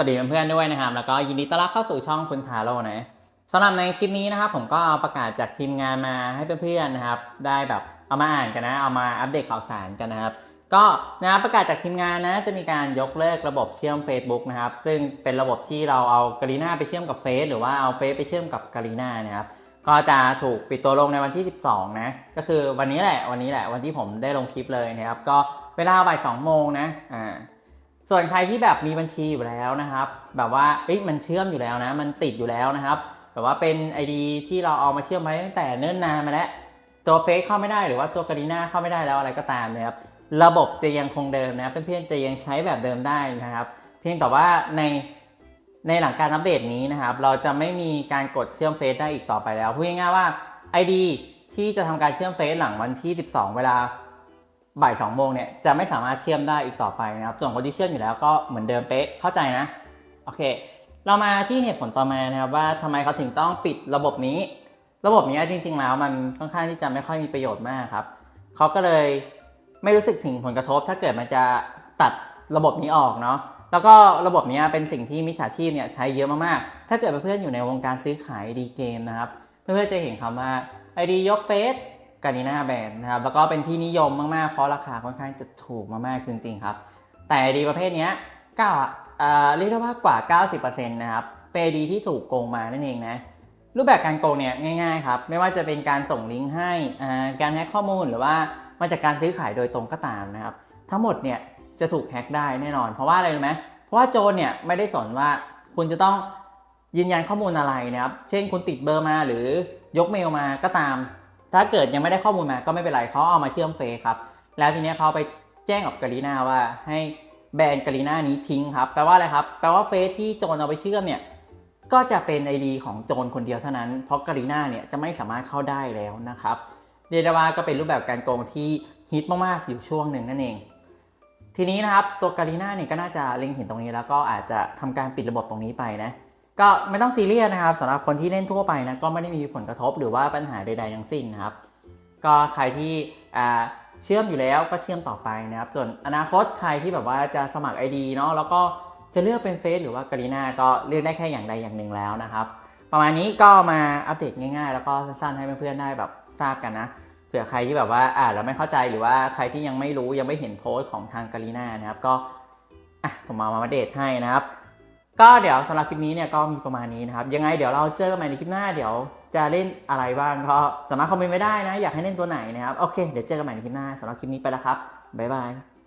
สวัสดีเพื่อนๆด้วยนะครับ แล้วก็ยินดีต้อนรับเข้าสู่ช่องคุณทาโร่นะสำหรับในคลิปนี้นะครับ ผมก็เอาประกาศจากทีมงานมาให้เพื่อนๆนะครับ ได้แบบเอามาอ่านกันนะ เอามาอัปเดตข่าวสารกันนะครับ ก็นะรประกาศจากทีมงานนะจะมีการยกเลิกระบบเชื่อม Facebook นะครับ ซึ่งเป็นระบบที่เราเอาก a ลีนาไปเชื่อมกับเฟซหรือว่าเอาเฟซไปเชื่อมกับก a ลีนานะครับ ก็จะถูกปิดตัวลงในวันที่ 12 นะ ก็คือวันนี้แหละวันนี้แหละวันที่ผมได้ลงคลิปเลยนะครับ ก็เวลาบ่าย2โมงนะอ่า ส่วนใครที่แบบมีบัญชีอยู่แล้วนะครับ แบบว่าเอ้ยมันเชื่อมอยู่แล้วนะ มันติดอยู่แล้วนะครับแบบว่าเป็น ID ที่เราเอามาเชื่อมไว้ตั้งแต่เนิ่นนานมาแล้วตัวเฟซเข้าไม่ได้หรือว่าตัวกรีนาเข้าไม่ได้แล้วอะไรก็ตามนะครับระบบจะยังคงเดิมนะครับเพื่อนๆจะยังใช้แบบเดิมได้นะครับ เพียงแต่ว่าในในหลังการอัปเดตนี้นะครับ เราจะไม่มีการกดเชื่อมเฟซได้อีกต่อไปแล้วพูดง่ายๆว่า ID ที่จะทำการเชื่อมเฟซหลังวันที่ 12 เวลา บ่ายสองโมงเนี่ยจะไม่สามารถเชื่อมได้อีกต่อไปนะครับ ส่วนคนที่เชื่อมอยู่แล้วก็เหมือนเดิมเป๊ะเข้าใจนะโอเค เรามาที่เหตุผลต่อมานะครับว่าทำไมเขาถึงต้องปิดระบบนี้ ระบบนี้จริง ๆ แล้วมันค่อนข้างที่จะไม่ค่อยมีประโยชน์มากครับเขาก็เลยไม่รู้สึกถึงผลกระทบ ถ้าเกิดมันจะตัดระบบนี้ออกเนาะแล้วก็ระบบนี้เป็นสิ่งที่มิจฉาชีพเนี่ยใช้เยอะมากๆถ้าเกิดเพื่อนๆอยู่ในวงการซื้อขายดีเกมนะครับเพื่อนๆจะเห็นคำว่า ID ยกเฟซ กานีน่าแบนนะครับแล้วก็เป็นที่นิยมมาก ๆ เพราะราคาค่อนข้างจะถูกมาก ๆ จริง ๆ ครับ แต่ ID ประเภทนี้ก็เอ่อเรียกได้ว่ากว่า 90%นะครับเป็น ID ที่ถูกโกงมานั่นเองนะรูปแบบการโกงเนี่ยง่าย ๆ ครับ ไม่ว่าจะเป็นการส่งลิงก์ให้การแฮ็กข้อมูลหรือว่ามาจากการซื้อขายโดยตรงก็ตามนะครับ ทั้งหมดเนี่ยจะถูกแฮ็กได้แน่นอน เพราะว่าอะไรรู้ไหมเพราะว่าโจรเนี่ยไม่ได้สนว่าคุณจะต้องยืนยันข้อมูลอะไรนะครับ เช่นคุณติดเบอร์มาหรือยกเมลมาก็ตาม ถ้าเกิดยังไม่ได้ข้อมูลมาก็ไม่เป็นไรเขาเอามาเชื่อมเฟซครับ แล้วทีนี้เขาไปแจ้งกับกาลีนาว่าให้แบนกาลีนานี้ทิ้งครับแปลว่าอะไรครับแปลว่าเฟซที่โจรเอาไปเชื่อมเนี่ยก็จะเป็น ID ของโจรคนเดียวเท่านั้น เพราะกาลีนาเนี่ยจะไม่สามารถเข้าได้แล้วนะครับเรียกได้ว่าก็เป็นรูปแบบการโกงที่ฮิตมากๆอยู่ช่วงหนึ่งนั่นเอง ทีนี้นะครับตัวกาลีนาเนี่ยก็น่าจะเล็งเห็นตรงนี้แล้วก็อาจจะทำการปิดระบบตรงนี้ไปนะ ก็ไม่ต้องซีเรียสนะครับสำหรับคนที่เล่นทั่วไปนะก็ไม่ได้มีผลกระทบหรือว่าปัญหาใด ๆ ทั้งสิ้นนะครับ ก็ใครที่เชื่อมอยู่แล้วก็เชื่อมต่อไปนะครับ ส่วนอนาคตใครที่แบบว่าจะสมัคร ID เนาะแล้วก็จะเลือกเป็นเฟซหรือว่ากาลีนาก็เลือกได้แค่อย่างใดอย่างหนึ่งแล้วนะครับ ประมาณนี้ก็มาอัปเดตง่ายๆ แล้วก็สั้นๆให้เพื่อนๆได้แบบทราบกันนะเผื่อใครที่แบบว่าอ่านแล้วไม่เข้าใจหรือว่าใครที่ยังไม่รู้ยังไม่เห็นโพสต์ของทางกาลีนานะครับ ก็อะผมเอามาอัปเดตให้นะครับ ก็เดี๋ยวสำหรับคลิปนี้เนี่ยก็มีประมาณนี้นะครับ ยังไงเดี๋ยวเราเจอกันใหม่ในคลิปหน้าเดี๋ยวจะเล่นอะไรบ้างก็สามารถคอมเมนต์ไว้ได้นะ อยากให้เล่นตัวไหนนะครับ โอเค เดี๋ยวเจอกันใหม่ในคลิปหน้าสำหรับคลิปนี้ไปแล้วครับบ๊ายบาย